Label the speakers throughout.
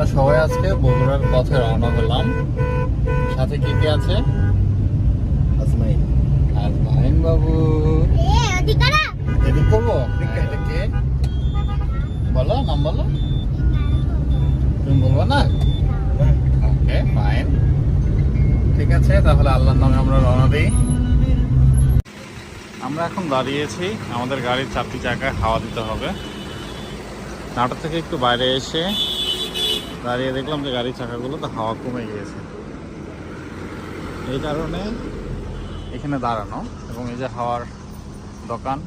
Speaker 1: আমরা সবাই আজকে বগুড়ার পথে রওনা হলাম। সাথে কি কি আছে?
Speaker 2: আজমাইন।
Speaker 1: আর মাহিন বাবু এদিক করব? কে? বলো নাম বলো। তুমি বলব না? ওকে ফাইন ঠিক আছে তাহলে আল্লাহর নামে আমরা রওনা দিই। আমরা এখন দাঁড়িয়েছি। আমাদের গাড়ির চারটি চাকায় হাওয়া দিতে হবে। নাটোর থেকে একটু বাইরে এসে দাঁড়িয়ে দেখলাম যে গাড়ির চাকাগুলোতে হাওয়া কমে গিয়েছে। এই কারণে এখানে দাঁড়ানো এবং এই যে হাওয়ার দোকান।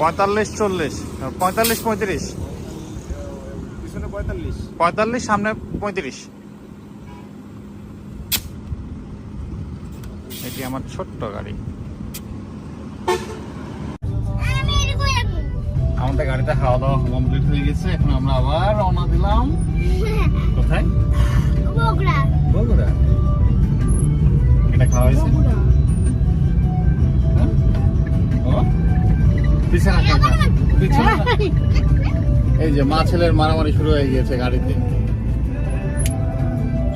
Speaker 1: পঁয়তাল্লিশ চল্লিশ পঁয়তাল্লিশ পঁয়ত্রিশ।
Speaker 2: পঁয়তাল্লিশ।
Speaker 1: পঁয়তাল্লিশ সামনে পঁয়ত্রিশ। এটি আমার ছোট্ট গাড়ি। আমাদের গাড়িতে খাওয়া দাওয়া কমপ্লিট হয়ে গেছে। এখন আমরা আবার রওনা দিলাম। কোথায়? বগুড়া। এটা খাওয়া হয়েছে? পিছনে পিছনে এই যে মা ছেলের মারামারি শুরু হয়ে গিয়েছে গাড়িতে।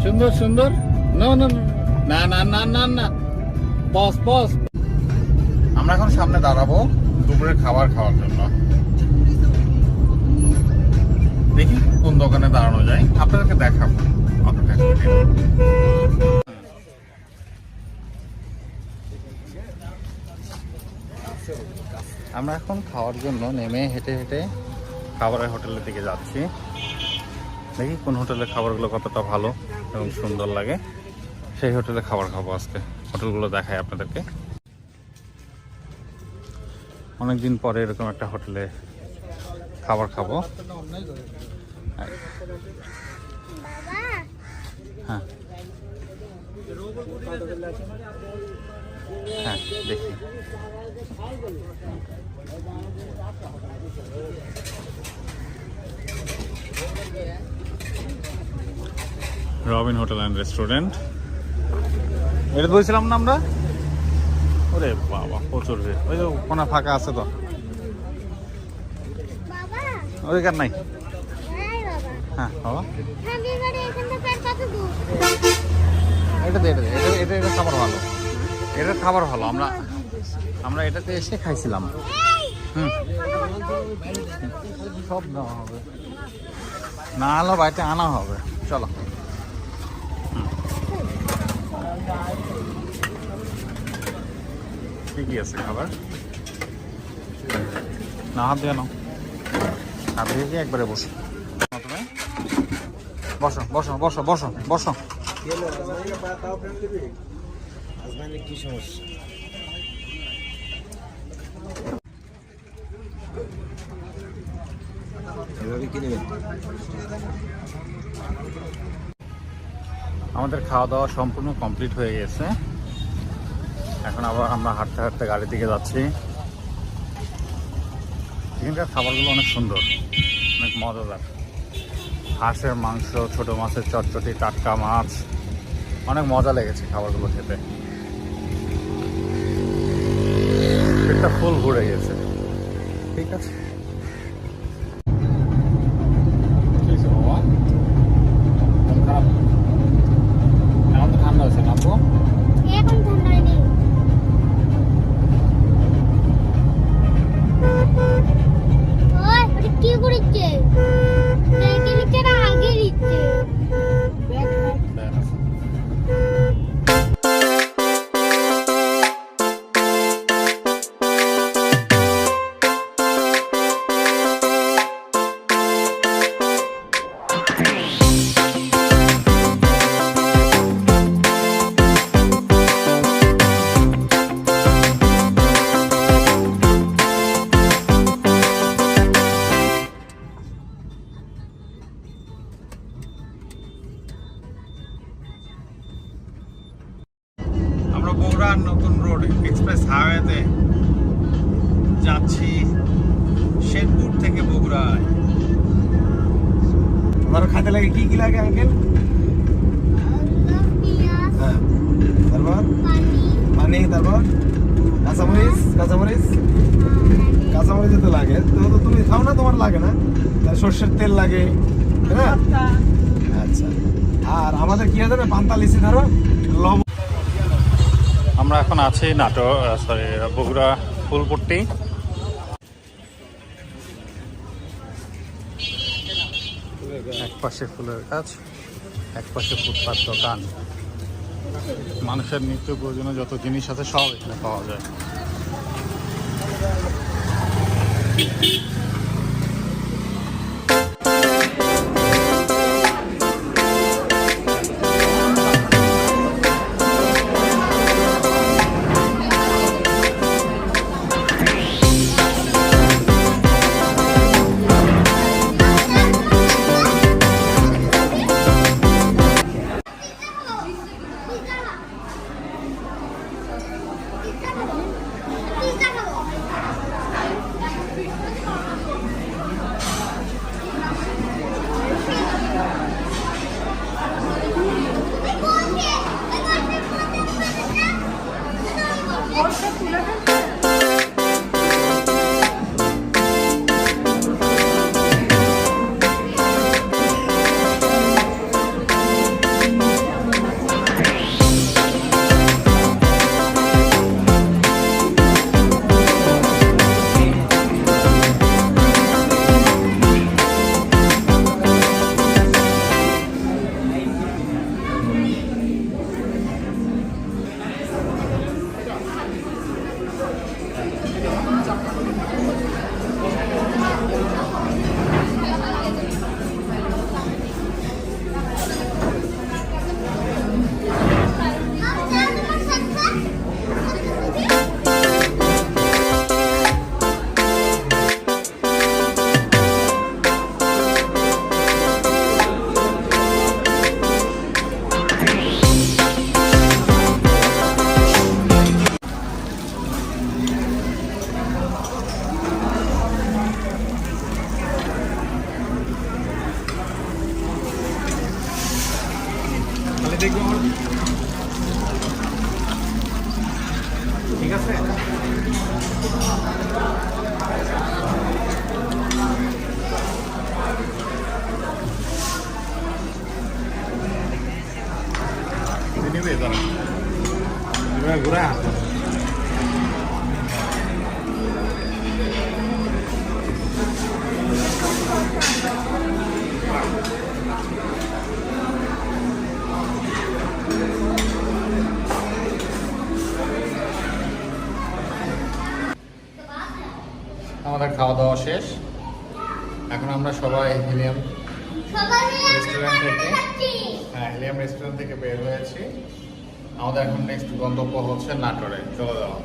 Speaker 1: সুন্দর সুন্দর। না না না না না না না। বস বস আমরা এখন সামনে দাঁড়াবো দুপুরের খাবার খাওয়ার জন্য। দেখি কোন দোকানে দাঁড়ানো যায়। আপনাদেরকে দেখাবো। আমরা এখন খাওয়ার জন্য নেমে হেঁটে হেঁটে খাবারের হোটেলের দিকে যাচ্ছি। দেখি কোন হোটেলের খাবারগুলো কতটা ভালো এবং সুন্দর লাগে। সেই হোটেলে খাবার খাব আজকে। হোটেলগুলো দেখায় আপনাদেরকে। অনেকদিন পরে এরকম একটা হোটেলে খাবার খাব। হ্যাঁ। হ্যাঁ দেখি। Robin hotel and restaurant. এটা বলছিলাম না আমরা? ওরে বাবা প্রচুর ভিড়। ওই যে কোনো ফাঁকা আছে তো। ওইখান নাই? হ্যাঁ বাবা। এটা এটা এটা খাবার ভালো। এটার খাবার ভালো আমরা আমরা এটাতে এসে খাইছিলাম। হুম। সব নেওয়া হবে। না হলেও বাড়িতে আনা হবে। চলো। কি আছে খাবার। না হাত দিয়ে নাও। হাত দিয়ে একবারে বসো। তুমি বসো বসো বসো বসো বসো।
Speaker 2: কি সমস্যা
Speaker 1: আমাদের খাওয়া দাওয়া সম্পূর্ণ কমপ্লিট হয়ে গেছে। এখন আবার আমরা হাঁটতে হাঁটতে গাড়ির দিকে যাচ্ছি। এখানকার খাবারগুলো অনেক সুন্দর, অনেক মজাদার। হাঁসের মাংস, ছোট মাছের চটচটি, টাটকা মাছ, অনেক মজা লেগেছে খাবারগুলো খেতে। ফুল ঘুরে গেছে। ঠিক আছে?
Speaker 2: তোমার খাইতে লাগে কি কি লাগে আঙ্কেল হ্যাঁ। তারপর?
Speaker 3: পানি,
Speaker 2: তারপর? কাঁচামরিচ কাঁচামরিচ? কাঁচামরিচ তো লাগে। তো তুমি খাও না, তোমার লাগে না। সর্ষের তেল লাগে না? আচ্ছা। আর আমাদের কি আছে পান্তা লিচি ধরো, লবণ।
Speaker 1: আমরা এখন আছি নাটোর সরি বগুড়া, ফুলপট্টি। এক পাশে ফুলের গাছ, একপাশে ফুটপাত দোকান। মানুষের নিত্য প্রয়োজনীয় যত জিনিস আছে সব এখানে পাওয়া যায়।
Speaker 2: ঠিক আছে
Speaker 1: নেবে তারা শেষ। এখন আমরা সবাই হিলিয়াম রেস্টুরেন্ট থেকে হ্যাঁ হিলিয়াম রেস্টুরেন্ট থেকে বের হয়েছি। আমাদের এখন নেক্সট গন্তব্য হচ্ছে নাটোরে। চলে যাওয়া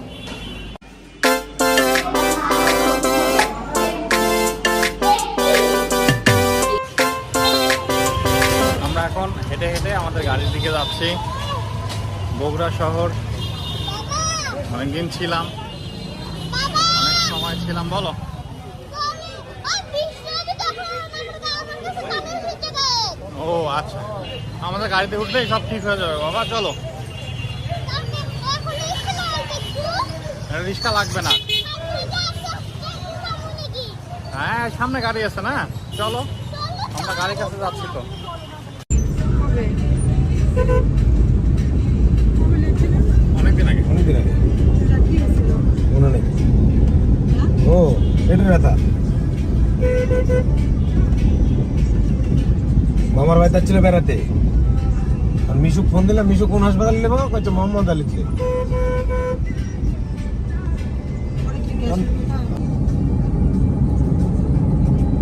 Speaker 1: আমরা এখন হেঁটে হেঁটে আমাদের গাড়ির দিকে যাচ্ছি। বগুড়া শহর। অনেকদিন ছিলাম। অনেক সময় ছিলাম বলো। ও আচ্ছা। আমাদের গাড়িতে উঠলেই সব ঠিক হয়ে যাবে, বাবা, চলো। রিক্সা লাগবে না। হ্যাঁ সামনে গাড়ি আছে না? চলো, আমরা গাড়ির কাছে যাচ্ছি তো। অনেকদিন আগে।
Speaker 2: অনেকদিন আগে। মনে নেই। ও পেটের ব্যথা মামার বাড়ি যাচ্ছিল বেড়াতে। আর মিশুক ফোন দিলাম মিশু কোন হাসপাতালে নেব কয়েছে মোহাম্মদ আলীতে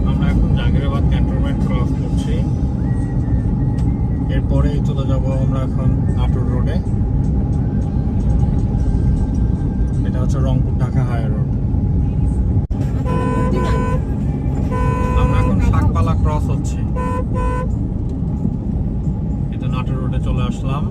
Speaker 1: আমরা এখন ক্রস করছি। যাব আমরা এখন রোডে। এটা হচ্ছে রংপুর ঢাকা রোড। আমরা এখন শাকপালা ক্রস হচ্ছি। নাটোর রোডে চলে আসলাম।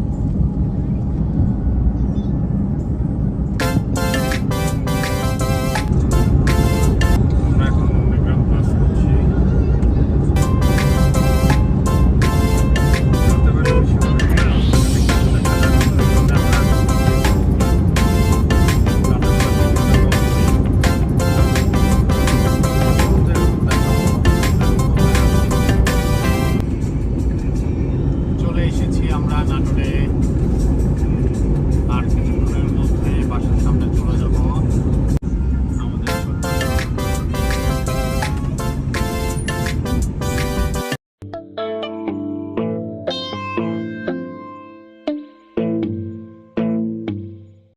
Speaker 1: আমরা নাটোরে